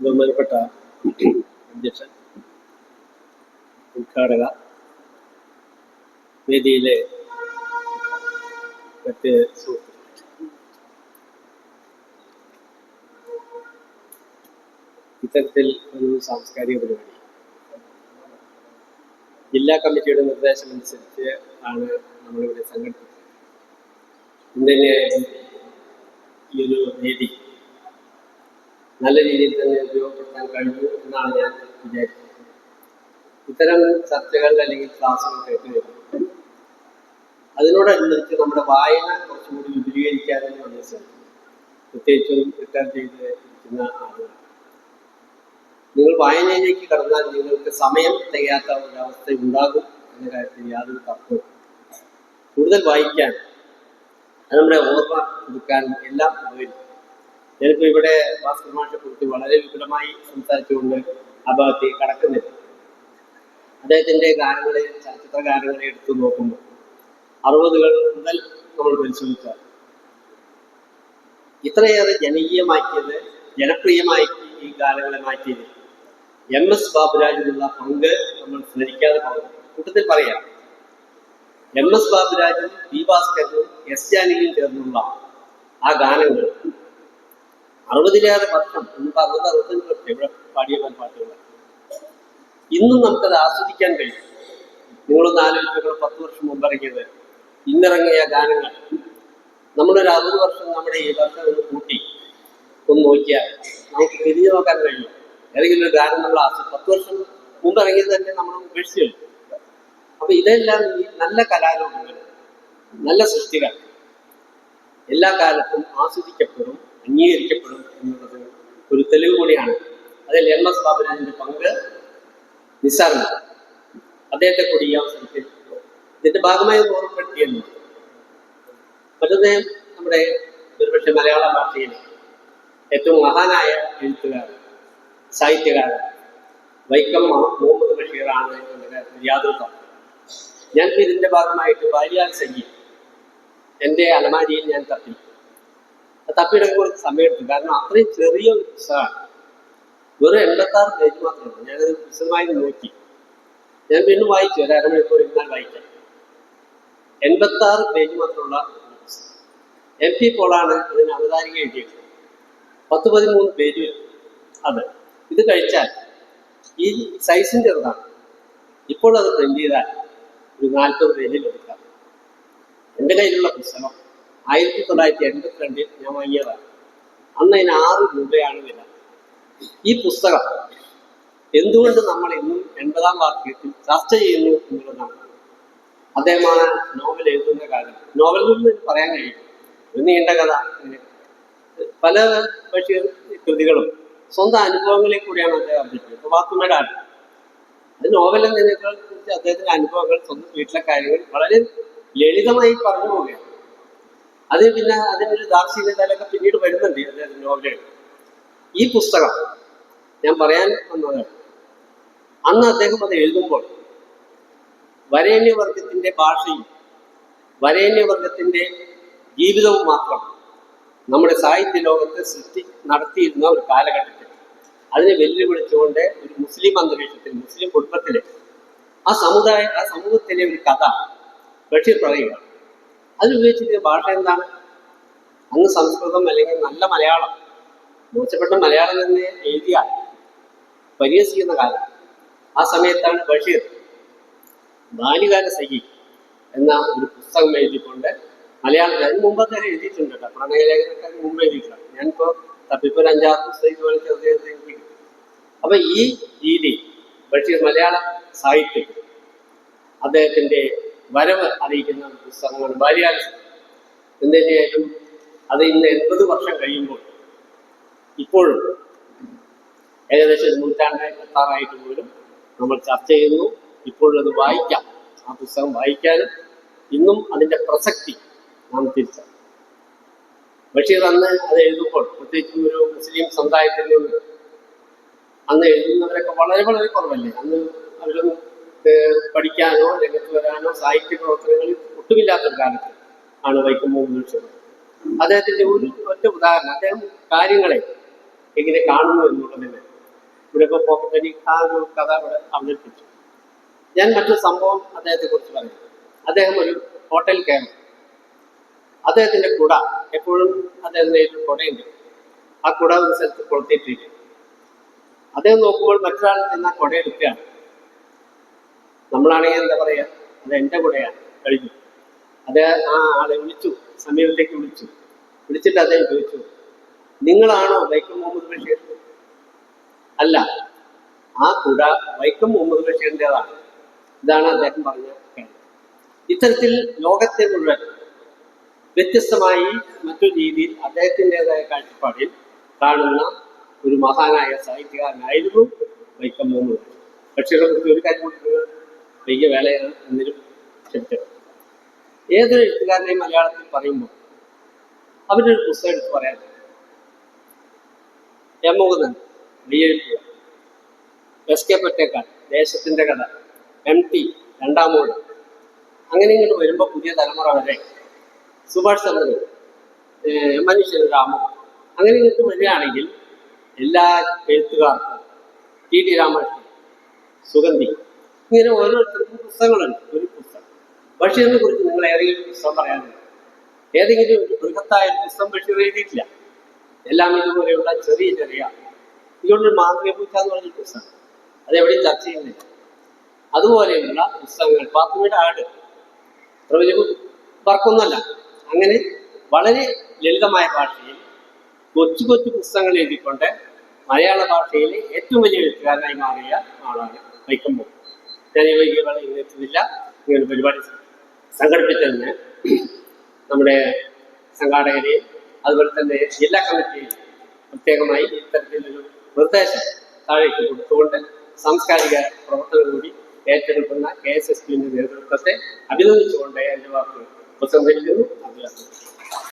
ബഹുമാനപ്പെട്ട അധ്യക്ഷൻ ഉദ്ഘാടക വേദിയിലെ മറ്റ് ഇത്തരത്തിൽ ഒരു സാംസ്കാരിക പരിപാടി. ജില്ലാ കമ്മിറ്റിയുടെ നിർദ്ദേശം അനുസരിച്ച് ആണ് നമ്മളിവിടെ സംഘടിപ്പിച്ചത്. ഇന്നലെ ഈ ഒരു വേദി നല്ല രീതിയിൽ തന്നെ ഉപയോഗപ്പെടുത്താൻ കഴിഞ്ഞു എന്നാണ് ഞാൻ വിചാരിക്കുന്നത്. ഇത്തരം ചർച്ചകൾ അല്ലെങ്കിൽ ക്ലാസ്സുകൾ കേട്ട് വരുന്നത് അതിനോടനുബന്ധിച്ച് നമ്മുടെ വായന കുറച്ചുകൂടി വിപുലീകരിക്കാനും നമ്മൾ ശ്രമിക്കും. പ്രത്യേകിച്ചും റിട്ടയർ ചെയ്ത് ഇരിക്കുന്ന ആളുകൾ. നിങ്ങൾ വായനയിലേക്ക് കടന്നാൽ നിങ്ങൾക്ക് സമയം തികയാത്ത ഒരവസ്ഥ ഉണ്ടാകും എന്ന കാര്യത്തിൽ യാതൊരു തർക്കവും കൂടുതൽ വായിക്കാൻ നമ്മുടെ ഓർമ്മ പുതുക്കാൻ എല്ലാം ഉപകരിക്കും. ഞാനിപ്പോൾ ഇവിടെ ഭാസ്കർ മാഷെ കുറിച്ച് വളരെ വിപുലമായി സംസാരിച്ചുകൊണ്ട് ആ ഭാഗത്ത് കടക്കുന്നില്ല. അദ്ദേഹത്തിന്റെ ഗാനങ്ങളെ ചലച്ചിത്ര ഗാനങ്ങളെ എടുത്തു നോക്കുമ്പോൾ അറുപതുകൾ മുതൽ നമ്മൾ പരിശോധിച്ചാൽ ഇത്രയേറെ ജനകീയമാക്കിയത് ജനപ്രിയമായി ഈ ഗാനങ്ങളെ മാറ്റിയത് എം എസ് ബാബുരാജിനുള്ള പങ്ക് നമ്മൾ സ്മരിക്കാതെ പോകുന്നു. കൂട്ടത്തിൽ പറയാം. എം എസ് ബാബുരാജും പി ഭാസ്കരനും എസ് ജാനകിയും ചേർന്നുള്ള ആ ഗാനങ്ങൾ അറുപതിലേറെ വർഷം മുമ്പ് അറുപത് അറുപത്തഞ്ച് വർഷം ഇവിടെ പാടിയ പാട്ടുകൾ ഇന്നും നമുക്കത് ആസ്വദിക്കാൻ കഴിയും. നിങ്ങളൊന്ന് ആലോചിച്ചപ്പോൾ പത്ത് വർഷം മുമ്പ് ഇറങ്ങിയത്. ഇന്നിറങ്ങിയ ഗാനങ്ങൾ. നമ്മളൊരു അറുപത് വർഷം നമ്മുടെ ഈ വർഷം ഒന്ന് കൂട്ടി ഒന്ന് നോക്കിയാൽ നമുക്ക് തിരിഞ്ഞു നോക്കാൻ കഴിയും. ഏതെങ്കിലും ഒരു ഗാനം നമ്മൾ ആസ്വദിച്ചു പത്ത് വർഷം മുമ്പ് ഇറങ്ങിയത് തന്നെ നമ്മൾ ഉപേക്ഷിച്ചു അപ്പൊ ഇതെല്ലാം നല്ല കലാരൂപങ്ങൾ നല്ല സൃഷ്ടികൾ എല്ലാ കാലത്തും ആസ്വദിക്കപ്പെടും. അംഗീകരിക്കപ്പെടും എന്നുള്ളത് ഒരു തെളിവ് കൂടിയാണ്. അതിൽ എം എസ് ബാബുരാജിന്റെ പങ്ക് നിസ്സാരമില്ല അദ്ദേഹത്തെ കൂടി ഈ അവസരത്തിൽ ഇതിന്റെ ഭാഗമായി ഓർമ്മപ്പെടുത്തിയെന്ന് മറ്റൊന്ന് നമ്മുടെ ഒരുപക്ഷെ മലയാള ഭാഷയിൽ ഏറ്റവും മഹാനായ എഴുത്തുകാരൻ സാഹിത്യകാരൻ വൈക്കം മുഹമ്മദ് ബഷീറാണ് എന്ന കാര്യത്തിൽ യാതൊരു ഞാൻ ഇതിന്റെ ഭാഗമായിട്ട് വാരിയാൽ സംഗീതം എന്റെ അലമാരിയിൽ ഞാൻ തപ്പി. തപ്പിയെടുക്കാൻ കുറച്ച് സമയമെടുക്കും. കാരണം അത്രയും ചെറിയ ഒരു പുസ്തകമാണ് വെറും എൺപത്താറ് പേജ് മാത്രമേ ഉള്ളൂ. ഞാനത് വിശദമായി നോക്കി. ഞാൻ വീണ്ടും വായിച്ചു. ഒരു അരമണിക്കൂർ ഇരുന്നാൽ വായിക്കാം. എൺപത്താറ് പേജ് മാത്രമുള്ള എം പി പോളാണ് ഇതിന് അവതാരിക എഴുതിയത് പത്ത് പതിമൂന്ന് പേജ് അത്. ഇത് കഴിച്ചാൽ ഈ സൈസിന്റെ ചെറുതാണ്. ഇപ്പോൾ അത് പ്രിന്റ് ചെയ്താൽ ഒരു നാൽപ്പത് പേജിൽ എടുക്കാം എന്റെ കയ്യിലുള്ള പുസ്തകം ആയിരത്തി തൊള്ളായിരത്തി എൺപത്തിരണ്ടിൽ ഞാൻ വാങ്ങിയതാണ്. അന്ന് അതിന് ആറ് രൂപയാണ് വില. ഈ പുസ്തകം എന്തുകൊണ്ട് നമ്മൾ ഇന്നും എൺപതാം വാക്യത്തിൽ ചർച്ച ചെയ്യുന്നു എന്നുള്ളതാണ്. അദ്ദേഹമാണ് നോവൽ എഴുതുന്ന കാലം. നോവലിൽ നിന്ന് പറയാൻ കഴിയും. ഒരു നീണ്ട കഥ. പല ബഷീർ കൃതികളും സ്വന്തം അനുഭവങ്ങളിൽ കൂടിയാണ് അദ്ദേഹം അവതരിപ്പിച്ചത് ഇപ്പൊ വാക്കുമയുടെ ആട് അത് നോവൽ എന്നതിനേക്കാൾ അദ്ദേഹത്തിന്റെ അനുഭവങ്ങൾ സ്വന്തം വീട്ടിലെ കാര്യങ്ങൾ വളരെ ലളിതമായി പറഞ്ഞു പോവുകയാണ്. അത് പിന്നെ അതിനൊരു ദാർശനികതയിലൊക്കെ പിന്നീട് വരുന്നുണ്ട് അദ്ദേഹത്തിന്റെ നോവലുകൾ ഈ പുസ്തകം ഞാൻ പറയാൻ വന്നത് അന്ന് അദ്ദേഹം അത് എഴുതുമ്പോൾ വരേണ്യവർഗത്തിന്റെ ഭാഷയും വരേണ്യവർഗത്തിന്റെ ജീവിതവും മാത്രം നമ്മുടെ സാഹിത്യ ലോകത്ത് സൃഷ്ടി നടത്തിയിരുന്ന ഒരു കാലഘട്ടത്തിൽ അതിനെ വെല്ലുവിളിച്ചുകൊണ്ട് ഒരു മുസ്ലിം അന്തരീക്ഷത്തിൽ മുസ്ലിം കുടുംബത്തിലെ ആ സമുദായ ആ സമൂഹത്തിലെ ഒരു കഥ ബഷീർ പറയുക അതിൽ ഉപയോഗിച്ചിരുന്ന ഭാഷ എന്താണ്? അന്ന് സംസ്കൃതം അല്ലെങ്കിൽ നല്ല മലയാളം. മോശപ്പെട്ട മലയാളം തന്നെ എഴുതിയ പരിഹസിക്കുന്ന കാലം. ആ സമയത്താണ് ബഷീർ ബാല്യകാല സഹി എന്ന ഒരു പുസ്തകം എഴുതിക്കൊണ്ട് മലയാളത്തിൽ അതിന് മുമ്പ് തന്നെ എഴുതിയിട്ടുണ്ട് കേട്ടോ. പ്രണയലേഖനൊക്കെ മുമ്പ് എഴുതിയിട്ടുണ്ട്. ഞാനിപ്പോൾ തപ്പിപ്പോൾ ഒരു അഞ്ചാറ് പുസ്തകം പോലെ ചെറുതെ അപ്പൊ ഈ രീതി ബഷീർ മലയാള സാഹിത്യം അദ്ദേഹത്തിന്റെ വരവ് അറിയിക്കുന്ന പുസ്തകങ്ങൾ ബാല്യകാല സഖി എന്തിനായാലും അത് ഇന്ന് എൺപത് വർഷം കഴിയുമ്പോൾ ഇപ്പോഴും ഏകദേശം ഒരു നൂറ്റാണ്ട് എത്താറായിട്ട് പോലും നമ്മൾ ചർച്ച ചെയ്യുന്നു. ഇപ്പോഴും അത് വായിക്കാം. ആ പുസ്തകം വായിക്കാനും ഇന്നും അതിന്റെ പ്രസക്തി നാം തിരിച്ചറിയും ബഷീർ അന്ന് അത് എഴുതുമ്പോൾ പ്രത്യേകിച്ചും ഒരു മുസ്ലിം സമുദായത്തിൽ നിന്ന് അന്ന് എഴുതുന്നവരൊക്കെ വളരെ വളരെ കുറവല്ലേ? അന്ന് അവരൊന്നും പഠിക്കാനോ രംഗത്ത് വരാനോ സാഹിത്യ പ്രവർത്തനങ്ങളിൽ ഒട്ടുമില്ലാത്തൊരു കാലത്ത് ആണ് വൈക്കം ബഷീർ അദ്ദേഹത്തിന്റെ ഒരു ഒറ്റ ഉദാഹരണം അദ്ദേഹം കാര്യങ്ങളെ എങ്ങനെ കാണുന്നു എന്നുള്ളതിന് ഇവിടെ ഇപ്പോൾ പോക്കറ്റടി ആ ഒരു കഥ ഇവിടെ അവതരിപ്പിച്ചു. ഞാൻ മറ്റൊരു സംഭവം അദ്ദേഹത്തെ കുറിച്ച് പറഞ്ഞു അദ്ദേഹം ഒരു ഹോട്ടൽ കയറി അദ്ദേഹത്തിന്റെ കുട എപ്പോഴും അദ്ദേഹം നേരിട്ട് കുടയുണ്ട്. ആ കുട ഒരു സ്ഥലത്ത് കൊളുത്തിയിട്ടിരിക്കും അദ്ദേഹം നോക്കുമ്പോൾ മറ്റൊരാൾ നിന്ന് ആ കുട എടുക്കുകയാണ്. നമ്മളാണെങ്കിൽ എന്താ പറയാ അത് എന്റെ കൂടെയാണ്. കഴിഞ്ഞു. അത് ആ ആളെ വിളിച്ചു സമീപത്തേക്ക് വിളിച്ചു. വിളിച്ചിട്ട് അദ്ദേഹം ചോദിച്ചു നിങ്ങളാണോ വൈക്കം മുഹമ്മദ് ബഷീർ? അല്ല ആ കുട വൈക്കം മുഹമ്മദ് ബഷീറിന്റെതാണ്. ഇതാണ് അദ്ദേഹം പറഞ്ഞ ഇത്തരത്തിൽ ലോകത്തെ മുഴുവൻ വ്യത്യസ്തമായി മറ്റു രീതിയിൽ അദ്ദേഹത്തിന്റെതായ കാഴ്ചപ്പാടിൽ കാണുന്ന ഒരു മഹാനായ സാഹിത്യകാരനായിരുന്നു വൈക്കം മുഹമ്മദ് ബഷീറിനെ കുറിച്ച് ഒരു കാര്യം വലിയ വേലയാണ് എന്നിലും ക്ഷമിച്ചത് ഏതൊരു എഴുത്തുകാരനെയും മലയാളത്തിൽ പറയുമ്പോൾ അവരൊരു പുസ്തകം എടുത്ത് പറയാൻ എം മുകുന്ദൻ വിയെഴുത്തുക എസ് കെ പൊറ്റേക്കാൾ ദേശത്തിന്റെ കഥ എം ടി രണ്ടാമൂട് അങ്ങനെ ഇങ്ങോട്ട് വരുമ്പോൾ പുതിയ തലമുറ വരെ സുഭാഷ് ചന്ദ്രൻ മനുഷ്യൻ രാമു അങ്ങനെ ഇങ്ങോട്ട് വരികയാണെങ്കിൽ എല്ലാ എഴുത്തുകാർക്കും ടി ടി രാമകൃഷ്ണൻ സുഗന്ധി ഇങ്ങനെ ഓരോരുത്തർക്കും പുസ്തകങ്ങളുണ്ട് ഒരു പുസ്തകം. ബഷീറിനെ കുറിച്ച് നിങ്ങൾ ഏതെങ്കിലും പുസ്തകം പറയാനുണ്ട്? ഏതെങ്കിലും ഒരു ബൃഹത്തായ പുസ്തകം ബഷീർ എഴുതിയിട്ടില്ല. എല്ലാം ഇതുപോലെയുള്ള ചെറിയ ചെറിയ ഇതുകൊണ്ട് മാതൃക പൂച്ച എന്ന് പറഞ്ഞ പുസ്തകം. അതെവിടെയും ചർച്ച ചെയ്യുന്നില്ല. അതുപോലെയുള്ള പുസ്തകങ്ങൾ പാത്രമയുടെ ആട് അത്ര വർക്കൊന്നല്ല അങ്ങനെ വളരെ ലളിതമായ ഭാഷയിൽ കൊച്ചു കൊച്ചു പുസ്തകങ്ങൾ എഴുതിക്കൊണ്ട് മലയാള ഭാഷയിലെ ഏറ്റവും വലിയ എഴുത്തുകാരനായി മാറിയ ആളാണ് വൈക്കം ഇങ്ങനെ എത്തുന്നില്ല. ഇങ്ങനെ പരിപാടി സംഘടിപ്പിച്ചതിന് നമ്മുടെ സംഘാടകരെയും അതുപോലെ തന്നെ ജില്ലാ കമ്മിറ്റിയും പ്രത്യേകമായി ഇത്തരത്തിലൊരു നിർദ്ദേശം താഴേക്ക് കൊടുത്തുകൊണ്ട് സാംസ്കാരിക പ്രവർത്തനം കൂടി ഏറ്റെടുക്കുന്ന കെ എസ് എസ് പിന്റെ നേതൃത്വത്തെ അഭിനന്ദിച്ചുകൊണ്ട് എന്റെ വാക്ക് ഉപസംഹരിക്കുന്നു അഭിനന്ദിക്കുന്നു.